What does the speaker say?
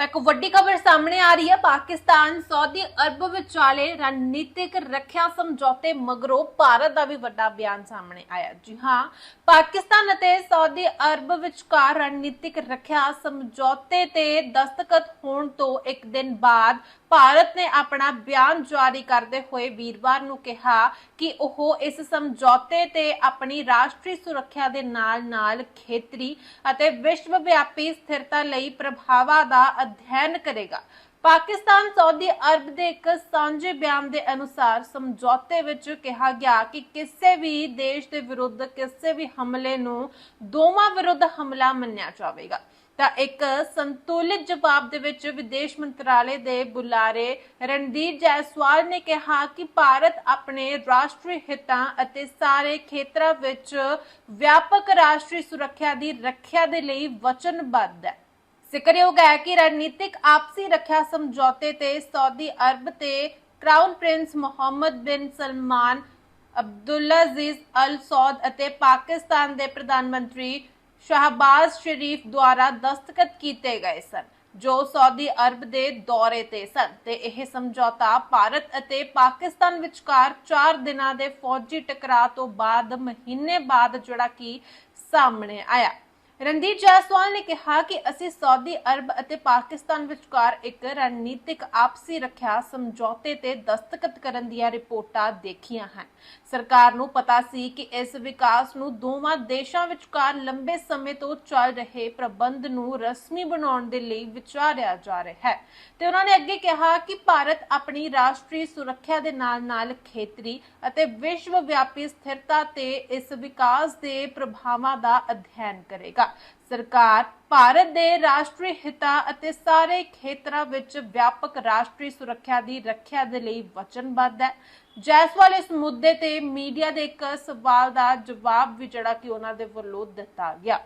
ਤਾਂ ਇੱਕ ਵੱਡੀ ਖਬਰ ਸਾਹਮਣੇ ਆ ਰਹੀ ਹੈ। ਪਾਕਿਸਤਾਨ, ਸਾਊਦੀ ਅਰਬ ਵਿਚਾਲੇ ਰਣਨੀਤਿਕ ਰੱਖਿਆ ਸਮਝੌਤੇ ਮਗਰੋਂ ਭਾਰਤ ਦਾ ਵੀ ਵੱਡਾ ਬਿਆਨ ਸਾਹਮਣੇ ਆਇਆ। ਜੀ ਹਾਂ, ਪਾਕਿਸਤਾਨ ਅਤੇ ਸਾਊਦੀ ਅਰਬ ਵਿਚਕਾਰ ਰਣਨੀਤਿਕ ਰੱਖਿਆ ਸਮਝੌਤੇ ਤੇ ਦਸਤਖਤ ਹੋਣ ਤੋਂ ਇੱਕ ਦਿਨ ਬਾਅਦ ਭਾਰਤ ਨੇ ਆਪਣਾ ਬਿਆਨ ਜਾਰੀ ਕਰਦੇ ਹੋਏ ਵੀਰਵਾਰ ਨੂੰ ਕਿਹਾ ਕਿ ਉਹ ਇਸ ਸਮਝੌਤੇ ਤੇ ਆਪਣੀ ਰਾਸ਼ਟਰੀ ਸੁਰੱਖਿਆ ਦੇ ਨਾਲ-ਨਾਲ ਖੇਤਰੀ ਅਤੇ ਵਿਸ਼ਵ ਵਿਆਪੀ ਸਥਿਰਤਾ ਲਈ ਪ੍ਰਭਾਵਾਂ ਦਾ ਅਧਿਐਨ ਕਰੇਗਾ। ਪਾਕਿਸਤਾਨ, ਸਾਊਦੀ ਅਰਬ ਦੇ ਇੱਕ ਸਾਂਝੇ ਬਿਆਨ ਦੇ ਅਨੁਸਾਰ ਸਮਝੌਤੇ ਵਿੱਚ ਕਿਹਾ ਗਿਆ ਕਿ ਕਿਸੇ ਵੀ ਦੇਸ਼ ਦੇ ਵਿਰੁੱਧ ਕਿਸੇ ਵੀ ਹਮਲੇ ਨੂੰ ਦੋਵਾਂ ਵਿਰੁੱਧ ਹਮਲਾ ਮੰਨਿਆ ਜਾਵੇਗਾ। ਤਾਂ ਇੱਕ ਸੰਤੁਲਿਤ ਜਵਾਬ ਦੇ ਵਿੱਚ ਵਿਦੇਸ਼ ਮੰਤਰਾਲੇ ਦੇ ਬੁਲਾਰੇ ਰਣਦੀਪ ਜੈਸਵਾਲ ਨੇ ਕਿਹਾ ਕਿ ਭਾਰਤ ਆਪਣੇ ਰਾਸ਼ਟਰੀ ਹਿੱਤਾਂ ਅਤੇ ਸਾਰੇ ਖੇਤਰਾਂ ਵਿੱਚ ਵਿਆਪਕ ਰਾਸ਼ਟਰੀ ਸੁਰੱਖਿਆ ਦੀ ਰੱਖਿਆ ਦੇ ਲਈ ਵਚਨਬੱਧ ਹੈ। ਜ਼ਿਕਰਯੋਗ ਹੈ ਕਿ ਰਣਨੀਤਿਕ ਆਪਸੀ ਰੱਖਿਆ ਸਮਝੌਤੇ ਤੇ ਸਾਊਦੀ ਅਰਬ ਤੇ ਕ੍ਰਾਊਨ ਪ੍ਰਿੰਸ ਮੁਹੰਮਦ ਬਿਨ ਸਲਮਾਨ, ਅਬਦੁੱਲਾ ਅਲ ਸੌਦ ਅਤੇ ਪਾਕਿਸਤਾਨ ਦੇ ਪ੍ਰਧਾਨ ਮੰਤਰੀ ਸ਼ਹਬਾਜ਼ ਸ਼ਰੀਫ ਦੁਆਰਾ ਦਸਤਖਤ ਕੀਤੇ ਗਏ ਸਨ, ਜੋ ਸਾਊਦੀ ਅਰਬ ਦੇ ਦੌਰੇ ਤੇ ਸਨ ਤੇ ਇਹ ਸਮਝੌਤਾ ਭਾਰਤ ਅਤੇ ਪਾਕਿਸਤਾਨ ਵਿਚਕਾਰ 4 ਦਿਨਾਂ ਦੇ ਫੌਜੀ ਟਕਰਾਅ ਤੋਂ ਬਾਅਦ ਮਹੀਨੇ ਬਾਅਦ ਜਿਹੜਾ ਕਿ ਸਾਹਮਣੇ ਆਇਆ। ਰਣਦੀਪ ਜਾਇਸਵਾਲ ਨੇ ਕਿਹਾ ਕਿ ਅਸੀਂ ਸਾਊਦੀ ਅਰਬ ਅਤੇ ਪਾਕਿਸਤਾਨ ਵਿਚਕਾਰ ਇੱਕ ਰਣਨੀਤਿਕ ਆਪਸੀ ਰੱਖਿਆ ਸਮਝੌਤੇ ਤੇ ਦਸਤਖਤ ਕਰਨ ਦੀਆਂ ਰਿਪੋਰਟਾਂ ਦੇਖੀਆਂ ਹਨ। ਸਰਕਾਰ ਨੂੰ ਪਤਾ ਸੀ ਕਿ ਇਸ ਵਿਕਾਸ ਨੂੰ ਦੋਵਾਂ ਦੇਸ਼ਾਂ ਵਿਚਕਾਰ ਲੰਬੇ ਸਮੇਂ ਤੋਂ ਚੱਲ ਰਹੇ ਪ੍ਰਬੰਧ ਨੂੰ ਰਸਮੀ ਬਣਾਉਣ ਦੇ ਲਈ ਵਿਚਾਰਿਆ ਜਾ ਰਿਹਾ ਹੈ। ਤੇ ਉਹਨਾਂ ਨੇ ਅੱਗੇ ਕਿਹਾ ਕਿ ਭਾਰਤ ਆਪਣੀ ਰਾਸ਼ਟਰੀ ਸੁਰੱਖਿਆ ਦੇ ਨਾਲ-ਨਾਲ ਖੇਤਰੀ ਅਤੇ ਵਿਸ਼ਵ ਵਿਆਪੀ ਸਥਿਰਤਾ ਤੇ ਇਸ ਵਿਕਾਸ ਦੇ ਪ੍ਰਭਾਵਾਂ ਦਾ ਅਧਿਐਨ ਕਰੇਗਾ। ਸਰਕਾਰ ਭਾਰਤ ਦੇ ਰਾਸ਼ਟਰੀ ਹਿੱਤਾਂ ਅਤੇ ਸਾਰੇ ਖੇਤਰਾਂ ਵਿੱਚ ਵਿਆਪਕ ਰਾਸ਼ਟਰੀ ਸੁਰੱਖਿਆ ਦੀ ਰੱਖਿਆ ਦੇ ਲਈ ਵਚਨਬੱਧ ਹੈ। ਜੈਸਵਾਲ ਇਸ ਮੁੱਦੇ ਤੇ ਮੀਡੀਆ ਦੇ ਇੱਕ ਸਵਾਲ ਦਾ ਜਵਾਬ ਵੀ ਜਿਹੜਾ ਕਿ ਉਹਨਾਂ ਦੇ ਵੱਲੋਂ ਦਿੱਤਾ ਗਿਆ।